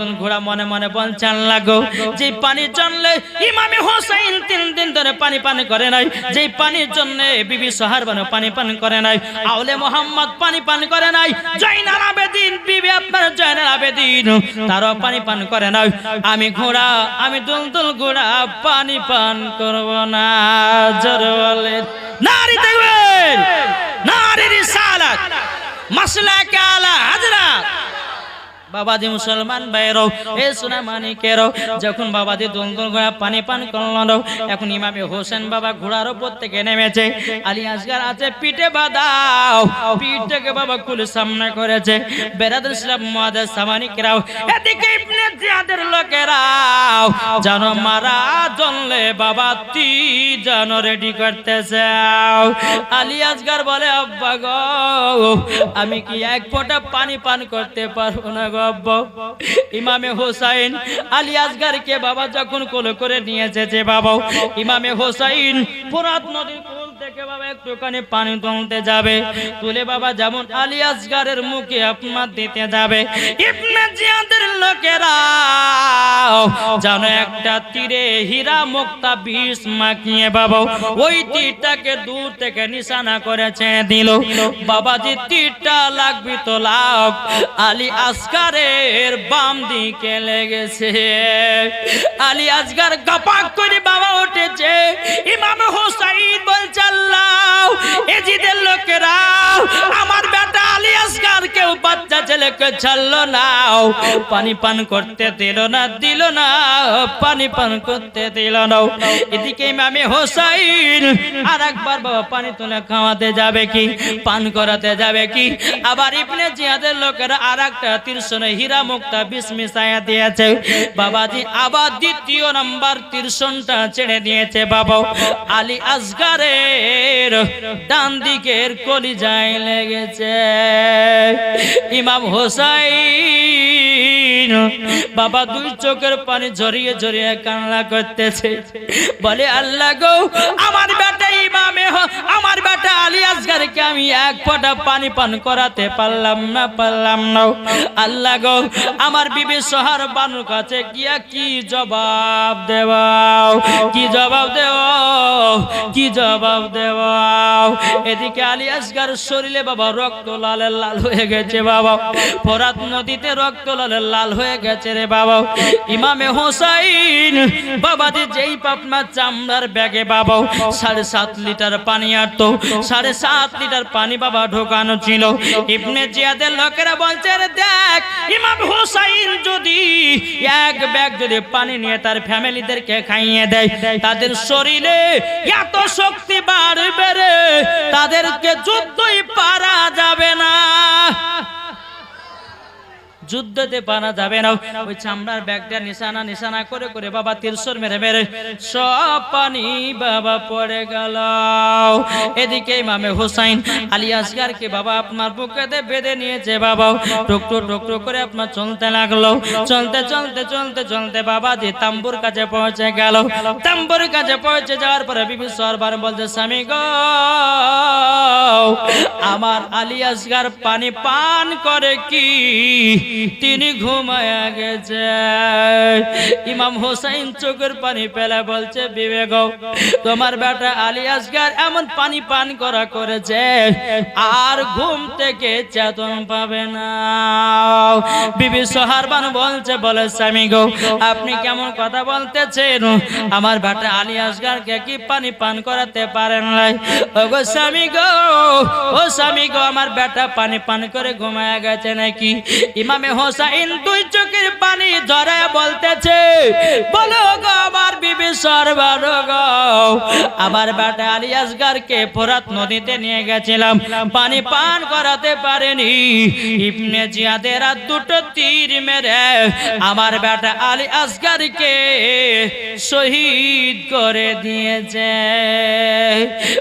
দুন ঘোড়া মনে মনে বলছেন লাগো। যে পানির জন্য ইমামে হোসাইন তিন দিন ধরে পানি পান করে নাই যে পানির জন্য বিবি সোহার বানু পানি পান করে নাই আউলে মোহাম্মদ পানি পান করে নাই জয়নাল আবেদিন বিবি আপনার জয়নাল আবেদিন তারও পানি পান করে নাই। আমি ঘোড়া আমি দুল দুল ঘোড়া পানি পান করব না জোর বলে নারী দেখবেন নারী রিসালাত মাসলা কালা হাজরাত বাবাজি মুসলমান ভাইরও এ সোনা মানিকেরও যখন বাবাজি দন্দল ঘোড়া পানি পান করল এখন ইমামে হোসেন বাবা ঘোড়ার উপর থেকে নেমেছে, আলী আসগার আছে পিঠে বাদাও পিঠটাকে বাবা কুল সামনে করেছে বেরাদুল ইসলাম মুআদ্দাস সামানিকরাও, এদিকে ইবনে জিয়াদের লোকেরাও, জানো মারা জনলে বাবা তি জানো রেডি করতেছে আলী আসগার বলে, আব্বা গো, আমি কি এক ফোঁটা পানি পান করতে পারব না গো? ইমামে হোসাইন বাবা যখন কোলে করে নিয়েছে যে বাবা। ইমামে হোসাইন ফোরাত নদীর থেকে বাবা একটুখানি পানি তুলতে যাবে। তুলে বাবা যেমন আলী আসগারের মুখে আপনার দিতে যাবে। ইবনে জিয়াদের লোকেরা জানো একটা তীরে হীরা মুক্তা বিষ মাখিয়ে বাবা ওই তীরটাকে দূর থেকে নিশানা করেছে দিল। বাবাজি তীরটা লাগবি তো লাভ আলী আসগারের বাম দিকে লেগেছে। আলী আসগার গাপাক করে বাবা উঠেছে। ইমাম হোসাইন বলছে আল্লাহ, এজিদের লোকেরা, আমার বেটা আলী আসগার কেউ বাচ্চা ছেলেকে ছাড়লো না। পানি পান করতে দিল না দিল না, পানি পান করতে দিল না। এদিকে ইমামে হোসাইন আর একবার বাবা পানি তুলে খাওয়াতে যাবে কি, পান করাতে যাবে কি? আবার ইবনে জিয়াদের লোকেরা আর একটা তীর্ষণে হীরা মুক্তা বিষ দিয়েছে। বাবাজি আবার দ্বিতীয় নাম্বার তীর্ষণটা ছেড়ে দিয়েছে বাবা। আলী আসগারের ডান দিকের কলিজায় লেগেছে। ইমাম হোসাইন বাবা দুই চোখের পানি ঝরিয়ে ঝরিয়ে কান্না করতেছে। বলে, আল্লাহ গো, আমার বেটা ইমামে আমার বেটা আলী আসগারকে আমি এক ফোঁটা পানি পান করাতে পারলাম না পারলাম না। আল্লাহ গো, আমার বিবি সহার বানুর কাছে গিয়া কি জবাব দেওয়াও? কি জবাব দেওয়াও? কি জবাব দেওয়াও। এদিকে আলী আসগার শরীরে বাবা রক্ত লালের লাল হয়ে গেছে বাবা। ফরাত নদীতে রক্ত লালের লাল হয়ে গেছে রে বাবা। ইমামে হোসাইন বাবাজি যেই পাপনা চামড়ার ব্যাগে বাবা। সাড়ে সাত লিটার পানি আটতো সাড়ে সাত লিটার পানি বাবা ঢোকানো ছিল। ইবনে জিয়াদের লোকেরা বলছে দেখ, ইমাম হোসাইন যদি এক ব্যাগ যদি পানি নিয়ে তার ফ্যামিলিদেরকে খাইয়ে দেয়, তাদের শরীরে এত শক্তি বাড়বে রে তাদেরকে যুদ্ধই পারা যাবে না। যুদ্ধতে পারা যাবে না। ওই চামড়ার ব্যাগটা নিশানা নিশানা করে করে বাবা তিরশোর মেরে মেরে সব পানি বাবা পড়ে গেল। এদিকে ইমামে হোসাইন আলী আসগারকে বাবা আপনার বুকেতে বেঁধে নিয়েছে বাবা। টুকরো টুকরো করে আপনার চলতে লাগল। চলতে চলতে চলতে চলতে বাবা যে তাম্বুর কাছে পৌঁছে গেল। তাম্বুর কাছে পৌঁছে যাওয়ার পরে বিবি সরবার বলছে, স্বামী গো, আমার আলী আসগার পানি পান করে কি? তিনি ঘুমায়া গেছে। ইমাম হোসাইন চোখের পানি পেলে বলছে, বিবেক, তোমার বেটা আলী আসগার এমন পানি পান করা করেছে, আর ঘুম থেকে চেতন পাবে না। বিবি সোহারবান বলছে, বলে, স্বামী গো, আপনি কেমন কথা বলতেছেন? আমার বেটা আলী আসগারকে কি পানি পান করাতে পারেন নাই? ও গো স্বামী গো, ও স্বামী গো, আমার বেটা পানি পান করে ঘুমায়া গেছে নাকি? ইমামে হোসাইন দুই চোখের পানি ধরে বলতেছে বলো গো আমার বিবি সরবার গো। আমার বেটা আলী আসগারকে ফোরাত নদীতে নিয়ে গেছিলাম। পানি পান করাতে পারেনি। ইবনে জিয়াদের আর দুটো তীর মেরে আমার বেটা আলী আসগারকে শহীদ করে দিয়েছে।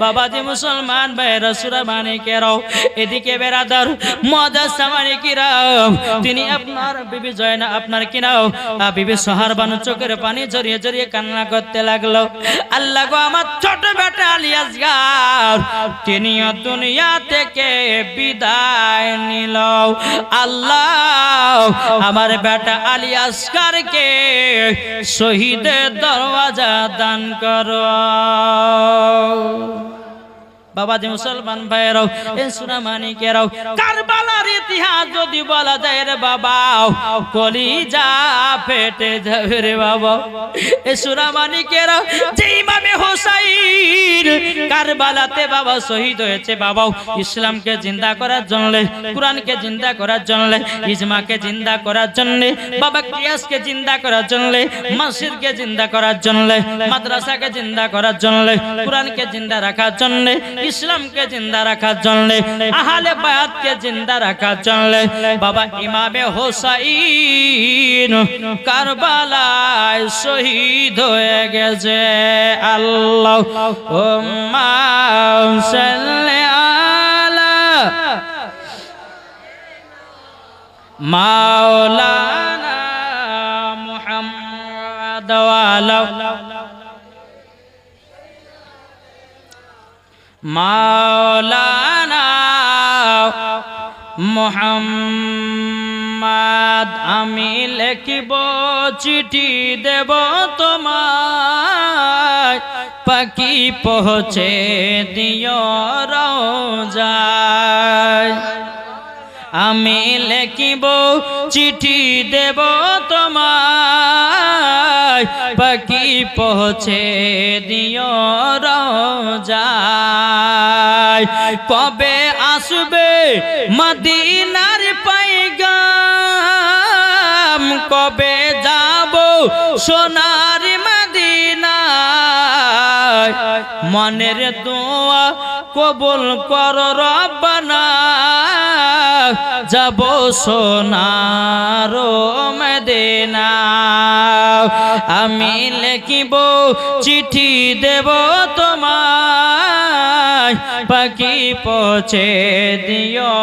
বাবাজি মুসলমান ভাই রসুরা মানিকেরাও এদিকে বেড়াদার মজা সামানিকিরাও তিনি আপনার বিবি জয়না, আপনার কিনাও বিবি সোহার বানু চোখের পানি জড়িয়ে জড়িয়ে কান্না করতে লাগল। আল্লাহ গো আমার ছোট বেটা আলিয়াস গার তিনিও দুনিয়া থেকে বিদায় নিল। আল্লাহ আমার বেটা আলিয়াসকারকে শহীদের দরওয়াজা দান করো। বাবা যে মুসলমান ভাইয়েরাও এ সুনা মানিকেরাও, কারবালার ইতিহাস যদি বলা যায় রে বাবা, কলিজা ফেটে যাবে রে বাবা। এ সুনা মানিকেরাও, যে ইমামে হোসাইন কারবালাতে বাবা শহীদ হয়েছে বাবা ইসলামকে জিন্দা করার জন্য, কোরআনকে জিন্দা করার জন্য, ইজমাকে জিন্দা করার জন্য, বাবা কিয়াসকে জিন্দা করার জন্য মসজিদকে জিন্দা করার জন্য, মাদ্রাসাকে জিন্দা করার জন্য, কোরআনকে জিন্দা রাখার জন্য ইসলামকে জিন্দা রাখার জন্য, আহলে বায়াতকে জিন্দা রাখার জন্য, বাবা ইমামে হোসাইন কারবালায় শহীদ হয়ে গেছে। আল্লাহ সাল্লি আলা মাওলানা মুহাম্মদ ওয়ালা মাওলানা মোহাম্মদ, আমি লিখিব চিঠি দেব তোমায়। পাখি পৌঁছে দিও রোজায় আমি লিখিব চিঠি দেব পাখি পৌঁছে দিও রোজায়। কবে আসবে মদিনার পাইগাম? কবে যাব সোনার মদিনায়? মনের দোয়া কবুল কর রব্বানা। যাব সোনার মদিনা। আমি লিখিব, চিঠি দেব তোমায়। পাখি পৌঁছে দিও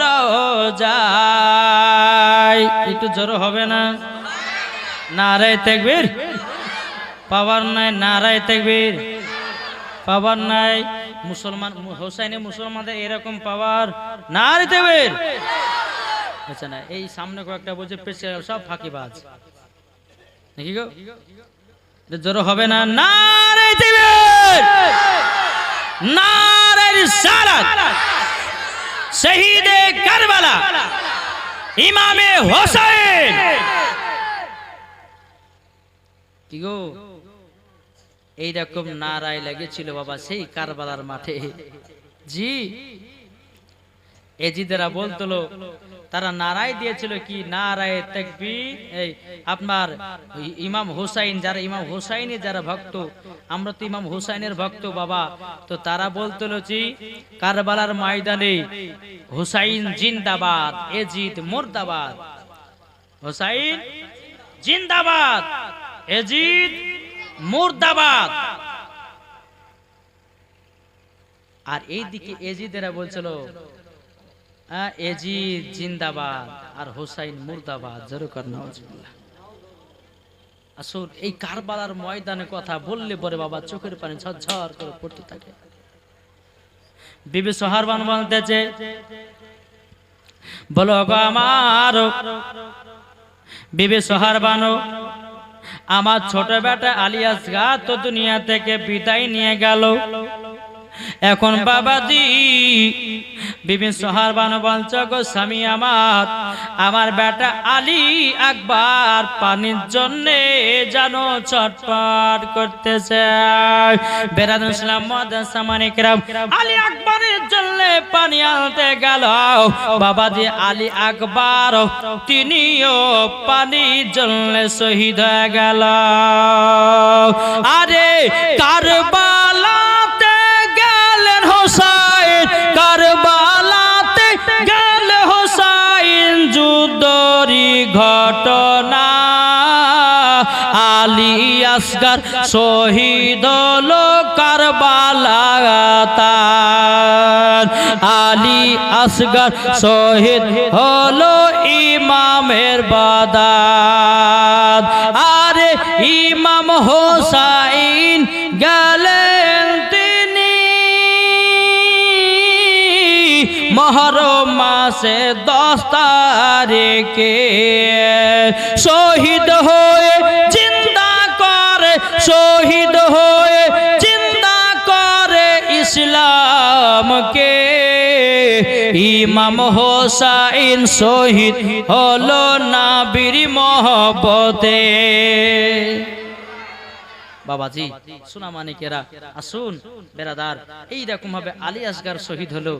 রোজায়। একটু জোর হবে না? নারায় তেকবীর? পাওয়ার নাই, নারায় তেকবীর। পাওয়ার নাই। মুসলমান হোসাইনে মুসলমানদের এরকম পাওয়ার না আচ্ছা না, এই সামনে কয়েকটা বলছে পেছে সব ফাঁকিবাজ। নাকি গো? জোর হবে না? না ইমামে হোসেন কি গো? এইরকম নারায় লেগেছিল বাবা সেই কারবালার মাঠে। জি, এজিদেরা বলতল তারা নারায় দিয়েছিল কি? নারায় তেকবি এই আপনার ইমাম হুসাইন, যারা ইমাম হুসাইনের যারা ভক্ত, আমরা তো ইমাম হুসাইনের ভক্ত বাবা। তো তারা বলতল জি, কারবালার ময়দানে হুসাইন জিন্দাবাদ, এজিদ মুর্দাবাদ। হুসাইন জিন্দাবাদ, এজিদ মুর্দাবাদ। আর এইদিকে এজিদেরা বলছিল এজিদ জিন্দাবাদ আর হোসাইন মুর্দাবাদ। জরুর নাউজুবিল্লাহ। আসুন এই কারবালার ময়দানে কথা বললে পরে বাবা চোখের পানি ঝরঝর করে পড়তে থাকে। বিবি সোহারবান বলতেছে বলো গো আমার বিবি সোহারবানো আমার ছোট বেটা আলিয়াস গা তো দুনিয়া থেকে বিদায় নিয়ে গেল। এখন বাবাজি বিবিন সোহার বানো বলছ, গো স্বামী আমার আমার বেটা আলী আকবার পানির জন্যে যেন ছটপট করতেছে। বেরাদ ইসলাম মানিকরাম আলী আকবরের জন্য পানি আনতে গেল। বাবাজি আলী আকবর, তিনিও পানির জন্য শহীদ হয়ে গেল। আরে কারবালাতে আসগার শহীদ হলো কারবালাতার আলী আসগার শহীদ হলো ইমামের বাদাত আরে ইমাম হোসাইন গেলেন তিনি। মহরম মাসে দশ তারিখে। শহীদ হয়ে শহীদ হয়ে চিন্তা করে ইসলামকে। ইমাম হোসাইন শহীদ হলো নাবির মহব্বতে। বাবাজি সোনা মানিকেরা, আসুন, বেরাদার, এই রকম ভাবে আলী আসগার শহীদ হলো।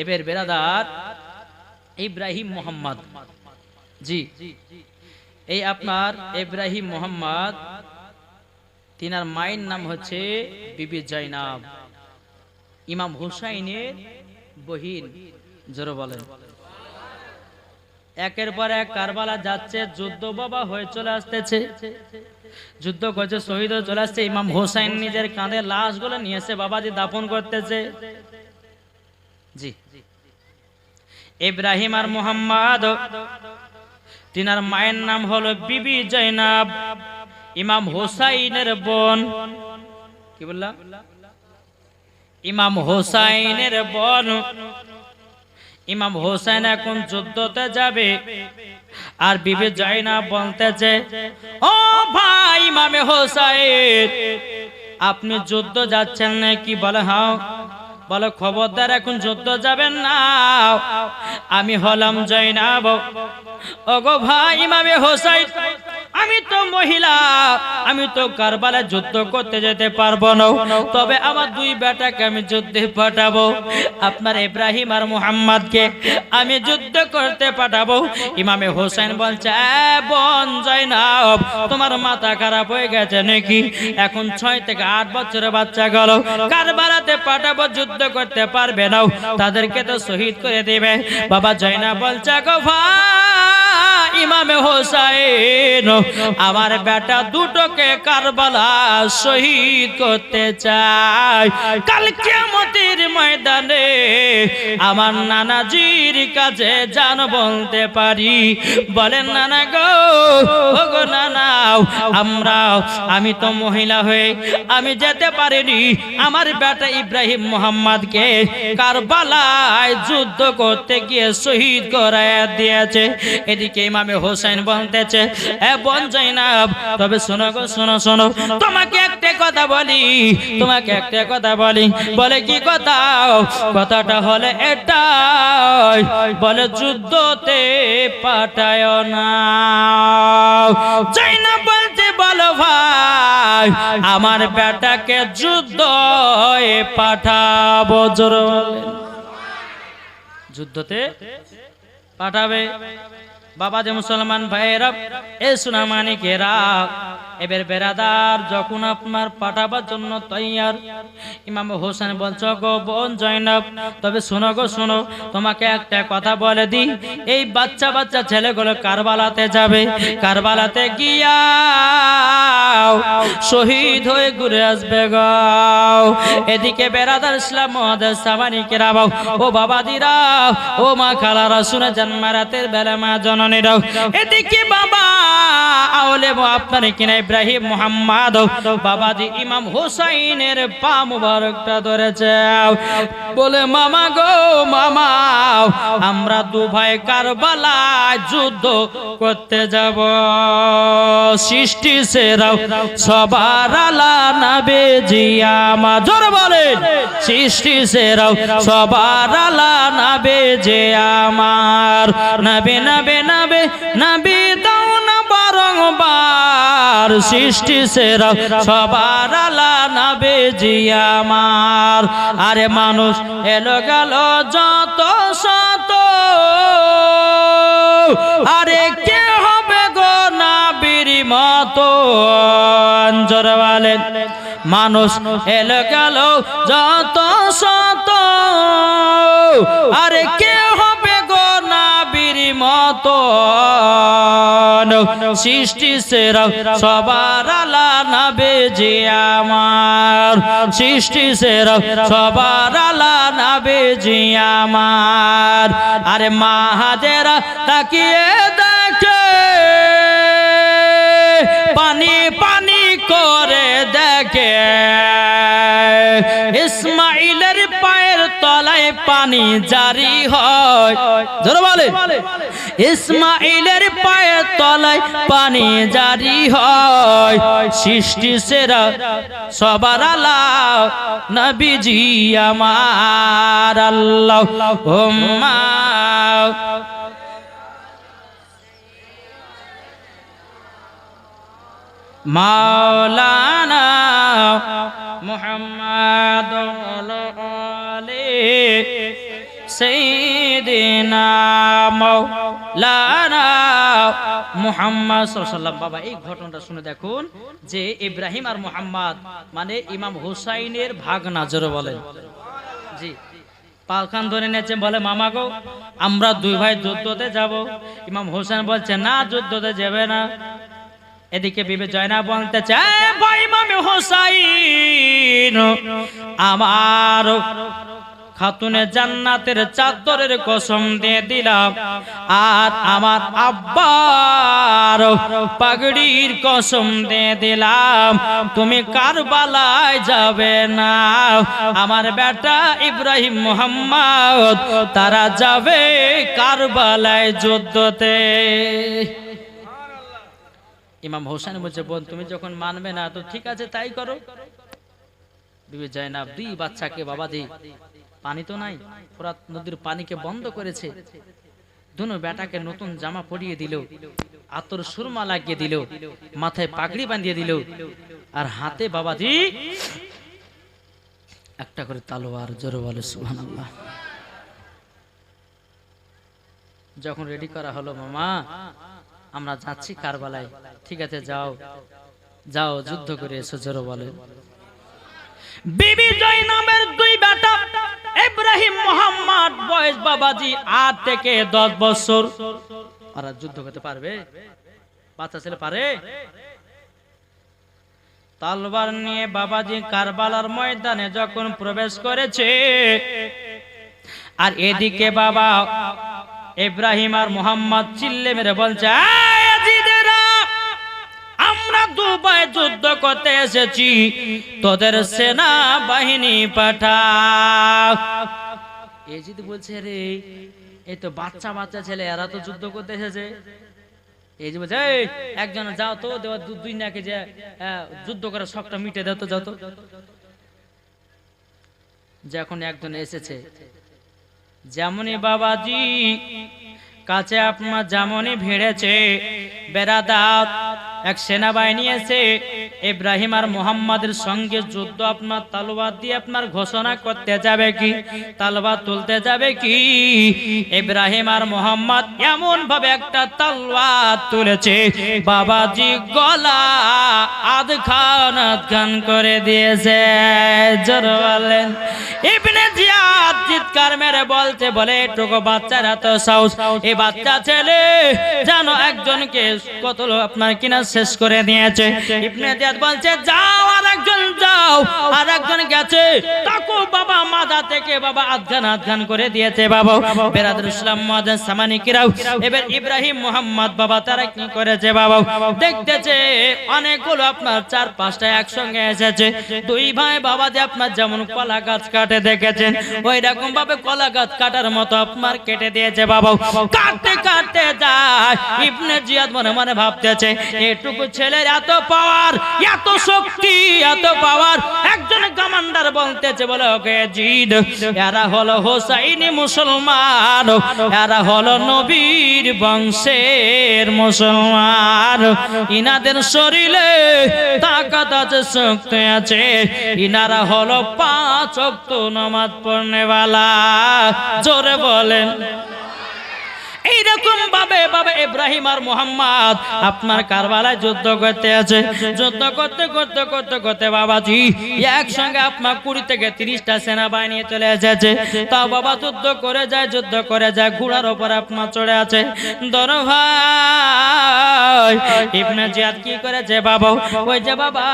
এবার বেরাদার, ইব্রাহিম মোহাম্মদ। জি, এই আপনার ইব্রাহিম মোহাম্মদ তিনার মায়ের নাম হচ্ছে বিবি জৈনাব ইমাম হুসাইনের বহিন, জোরে বলেন। একের পর এক কারবালা যাচ্ছে, যুদ্ধ বাবা হয়ে চলে আসতেছে। যুদ্ধ করছে, শহীদ হয়ে চলে আসছে। ইমাম হোসাইন নিজের কাঁধে লাশগুলো নিয়ে এসে বাবাজি দাফন করতেছে। জি। ইব্রাহিম আর মোহাম্মদ, তিনার মায়ের নাম হলো বিবি জৈনাব ইমাম হোসাইনের বোন। কি বললাম ইমাম হোসাইনের বোন। ইমাম হোসেন এখন যুদ্ধতে যাবে। আর বিবি জয়না বলতেছে, ও ভাই ইমামে হোসাইন, আপনি যুদ্ধ যাচ্ছেন না কি বলে হাও বলো, খবরদার, এখন যুদ্ধ যাবেন না। আমি হলাম জয়নাব। ওগো ভাই, ইমামে হোসাইন, আমি তো মহিলা। আমি তো কারবালা যুদ্ধ করতে যেতে পারব না। তবে আমার দুই বেটাকে আমি যুদ্ধে পাঠাবো। আপনার ইব্রাহিম আর মুহাম্মদকে আমি যুদ্ধ করতে পাঠাবো। ইমামে হোসেন বলছে, "এ বোন জয়নাব, তোমার মাথা খারাপ হয়ে গেছে নাকি? এখন ছয় থেকে আট বছরের বাচ্চা গেল। কারবালাতে পাঠাবো যুদ্ধ করতে পারবে না। তাদেরকে তো শহীদ করে দিবে। বাবা জয়না বলছে গো ইমামে হোসাইন, আমার বেটা দুটোকে কারবালা শহীদ করতে চাই কাল কিয়ামতের ময়দানে আমার নানাজির কাছে জান বলতে পারি। বলেন, নানা গো গো নানা, আমরা, আমি তো মহিলা হয়ে, আমি যেতে পারিনি। আমার বেটা ইব্রাহিম মোহাম্মদকে কারবালায় যুদ্ধ করতে গিয়ে শহীদ করায় দিয়েছে। এদিকে ইমামে হোসেন বলতেছে, এ বোন জৈনাব, তবে শোনো গো, শোনো শোনো, তোমাকে একটা কথা বলি, তোমাকে একটা কথা বলি। বলে কি কথা? কথাটা হলে এটাই, বলে যুদ্ধতে পাঠায় না। জৈনাব বলছে, বলো ভাই, আমার বেটাকে যুদ্ধ পাঠাবো জোর বলেন। যুদ্ধতে পাঠাবে বাবা যে মুসলমান ভাইয়েরা এ সুনামানিকেরা এবার বেরাদার, যখন আপনার পাঠাবার জন্য তৈয়ার, ইমাম হোসেন বলছো, গো বোন জয়নব, তবে শোনো গো, শোনো, তোমাকে একটা কথা বলে দি এই বাচ্চা বাচ্চা ছেলেগুলো কারবালাতে যাবে। কারবালাতে গিয়া শহীদ হয়ে ঘুরে আসবে গাও এদিকে বেরাদার ইসলাম মহাদের সামানিকেরা বাউ ও বাবা দিরা, ও মা খালারা, শুনে জন্মারাতের বেলা মা জননীরাও, এদিকে বাবা, আওলে আপনার কিনা ইব্রাহিম মোহাম্মদ, বাবাজি ইমাম হোসাইনের পা মুবারকটা ধরেছে। বলে, মামা গো, মামা, আমরা দু ভাই কারবালা যুদ্ধ করতে যাব। সৃষ্টি সেরাও সবার আলা নাবে জিয়া মা জোর বলেন, সৃষ্টি সেরাও সবার আলা নাবে যে আমার। নবে নবে নবে, নবী বারংবার সৃষ্টি সেরা, সবার আলা নাবে জিয়া আমার আরে মানুষ এলো গেল যত শত। আরে কে হবে গো নাবির মতো? বলেন, মানুষ এলো গেল যত শত। আরে কে হবে গো নাবির মতো সৃষ্টি সেরা, সবার আলা নাবে যে আমার। সৃষ্টি সেরা, সবার আলা নাবে যে আমার। আরে মাহাজেরা তাকিয়ে দেখে, পানি পানি করে দেখে। ইসমাইলের পায়ের তলায় পানি জারি হয়। ধরো বলে। ইসমাইলের পায়ের তলায় পানি জারি হয়। সৃষ্টি সেরা, সবার আল্লাহ, নবীজি আমার আল্লাহ হুম্মা মাওলানা মুহাম্মদ মানে মামা গো, আমরা দুই ভাই যুদ্ধতে যাব। ইমাম হোসেন বলছে, না, যুদ্ধতে যাবে না। এদিকে বিবে জয়না বলতে চায় আমার খাতুনে জান্নাতের চাদরের কসম দিয়ে দিলাম। আর আমার আব্বার পাগড়ির কসম দিয়ে দিলাম। তুমি কারবালায় যাবে না। আমার বেটা ইব্রাহিম মোহাম্মদ, তারা যাবে কার কারবালায় যুদ্ধতে। ইমাম হোসেন বলছে, বোন, তুমি যখন মানবে না, তো ঠিক আছে, তাই করো। বিবি জয়নাব দুই বাচ্চাকে বাবা দি পানি তো নাই, ফোরাত নদীর পানিকে বন্ধ করেছে। দুনো বেটাকে নতুন জামা পরিয়ে দিল, আতর সুরমা লাগিয়ে দিল, মাথায় পাগড়ি বাঁধিয়ে দিল, আর হাতে বাবাজি একটা করে তালোয়ার জোরে বলে সুহান যখন রেডি করা হলো, মামা, আমরা যাচ্ছি কারবালায়। ঠিক আছে, যাও। যাও, যুদ্ধ করে এসো, জোরে বলে। বিবি জয় নামের দুই বেটা ইব্রাহিম মোহাম্মদ বয়স বাবাজি আট থেকে দশ বছর। ওরা যুদ্ধ করতে পারবে? বাচ্চা ছেলে পারে? তালবার নিয়ে বাবাজি কারবালার ময়দানে যখন প্রবেশ করেছে আর এদিকে বাবা ইব্রাহিম আর মোহাম্মদ চিল্লে মেরে বলছে "এই আজিদেরা, আমরা দুবাই যুদ্ধ করতে এসেছি। তোদের সেনা বাহিনী পাঠা বলছে রে এই তো বাচ্চা বাচ্চা ছেলে, এরা তো যুদ্ধ করতে এসেছে। একজন যাও তো দুই নাকে যে যুদ্ধ করে সবটা মিটে দাও তো, যাও তো। যখন একজন এসেছে, যেমনই বাবাজি, কাছে আপনার যেমনই ভিড়েছে বেড়াদাত এক সেনাবাহিনী এসে ইব্রাহিম আর মোহাম্মদের সঙ্গে যুদ্ধ আপনার তালবাদ দিয়ে আপনার ঘোষণা করতে যাবে কি? তালবাদ তুলতে যাবে কি? ইব্রাহিম আর মোহাম্মদ এমন ভাবে একটা তালবাদ তুলেছে। বাবাজি গলা আধ খান আধ খান করে দিয়েছে। জোর ইবনে জিয়াদ চিৎকার মেরে বলছে, বলে, এটুকু বাচ্চারা তো সাউস এই বাচ্চা ছেলে, জানো, একজনকে কত আপনার কিনা শেষ করে দিয়েছে। ইবনে জিয়াদ বলছে, যাও আর একজন যাও। আর একজন গেছে। তাকু বাবা মাথা থেকে বাবা আধখান আধখান করে দিয়েছে বাবা। বেরাদুল ইসলাম মহাদান সামানি কিরাও এবার ইব্রাহিম মোহাম্মদ বাবা তারা কি করেছে বাবা? দেখতেছে অনেকগুলো আপনার চার পাঁচটা একসঙ্গে এসেছে। দুই ভাই বাবা যে আপনার যেমন কলা গাছ কাটে দেখেছেন, ওই রকম ভাবে কলা গাছ কাটার মতো আপনার কেটে দিয়েছে বাবা। কাটতে কাটতে যায়। ইবনে জিয়াদ মনে মনে ভাবতেছে এটুকু ছেলের এত পাওয়ার এত শক্তি, এত পাওয়ার একজন কমান্ডার বলতেছে, বলে, ওকে জিদ, এরা হলো হোসাইনি মুসলমান, এরা হলো নবীর বংশের মুসলমান। ইনাদের শরীরে তাকাত আছে, শক্তি আছে। ইনারা হলো পাঁচ অক্ত নামাজ পড়নেওয়ালা। জোরে বলেন। এইরকম ভাবে বাবা ইব্রাহিম আর মোহাম্মদ আপনার কারবালায় যুদ্ধ করতে আছে। যুদ্ধ করতে করতে করতে করতে বাবাজি একসঙ্গে আপনার কুড়ি থেকে তিরিশটা সেনাবাহিনী চলে এসেছে। তা বাবা যুদ্ধ করে যায়, যুদ্ধ করে যায়, ঘোড়ার ওপর আপনার চড়ে আছে। দর ভাই, ইবনে জিয়াদ কি করেছে বাবা? ওই যে বাবা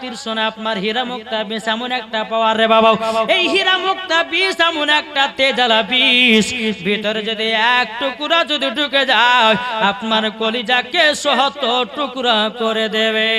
তীর্ষণে আপনার হীরা মুক্তা বিষ, এমন একটা পাওয়ার রে বাবা। এই হীরা মুক্তা বিষ, এমন একটা তেজালা বিষ। ভিতরে যদি এক টুকরা যদি ঢুকে যায় আপনার কলিজাকে সহত টুকরা করে দেবে।